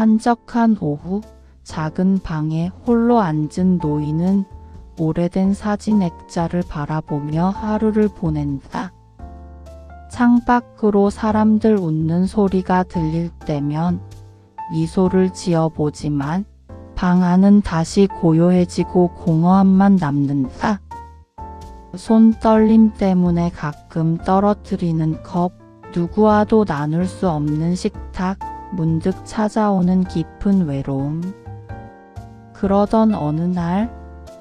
한적한 오후 작은 방에 홀로 앉은 노인은 오래된 사진 액자를 바라보며 하루를 보낸다. 창밖으로 사람들 웃는 소리가 들릴 때면 미소를 지어보지만 방 안은 다시 고요해지고 공허함만 남는다. 손 떨림 때문에 가끔 떨어뜨리는 컵, 누구와도 나눌 수 없는 식탁, 문득 찾아오는 깊은 외로움. 그러던 어느 날,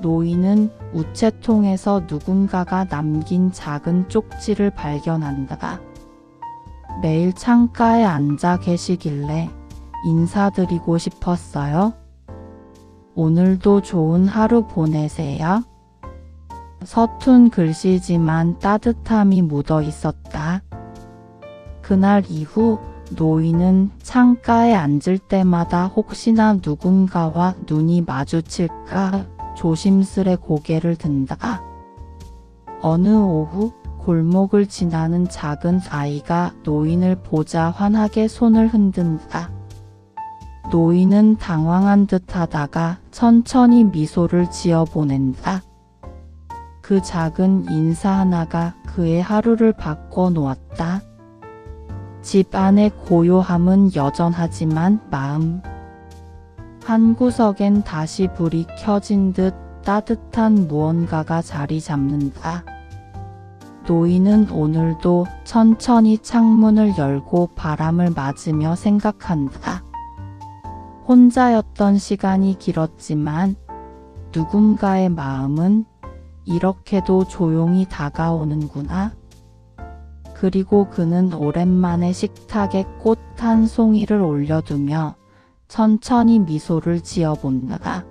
노인은 우체통에서 누군가가 남긴 작은 쪽지를 발견한다. 매일 창가에 앉아 계시길래 인사드리고 싶었어요. 오늘도 좋은 하루 보내세요. 서툰 글씨지만 따뜻함이 묻어 있었다. 그날 이후 노인은 창가에 앉을 때마다 혹시나 누군가와 눈이 마주칠까 조심스레 고개를 든다. 어느 오후 골목을 지나는 작은 아이가 노인을 보자 환하게 손을 흔든다. 노인은 당황한 듯 하다가 천천히 미소를 지어 보낸다. 그 작은 인사 하나가 그의 하루를 바꿔 놓았다. 집 안의 고요함은 여전하지만 마음 한 구석엔 다시 불이 켜진 듯 따뜻한 무언가가 자리 잡는다. 노인은 오늘도 천천히 창문을 열고 바람을 맞으며 생각한다. 혼자였던 시간이 길었지만 누군가의 마음은 이렇게도 조용히 다가오는구나. 그리고 그는 오랜만에 식탁에 꽃 한 송이를 올려두며 천천히 미소를 지어본다.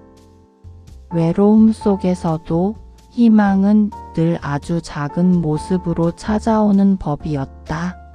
외로움 속에서도 희망은 늘 아주 작은 모습으로 찾아오는 법이었다.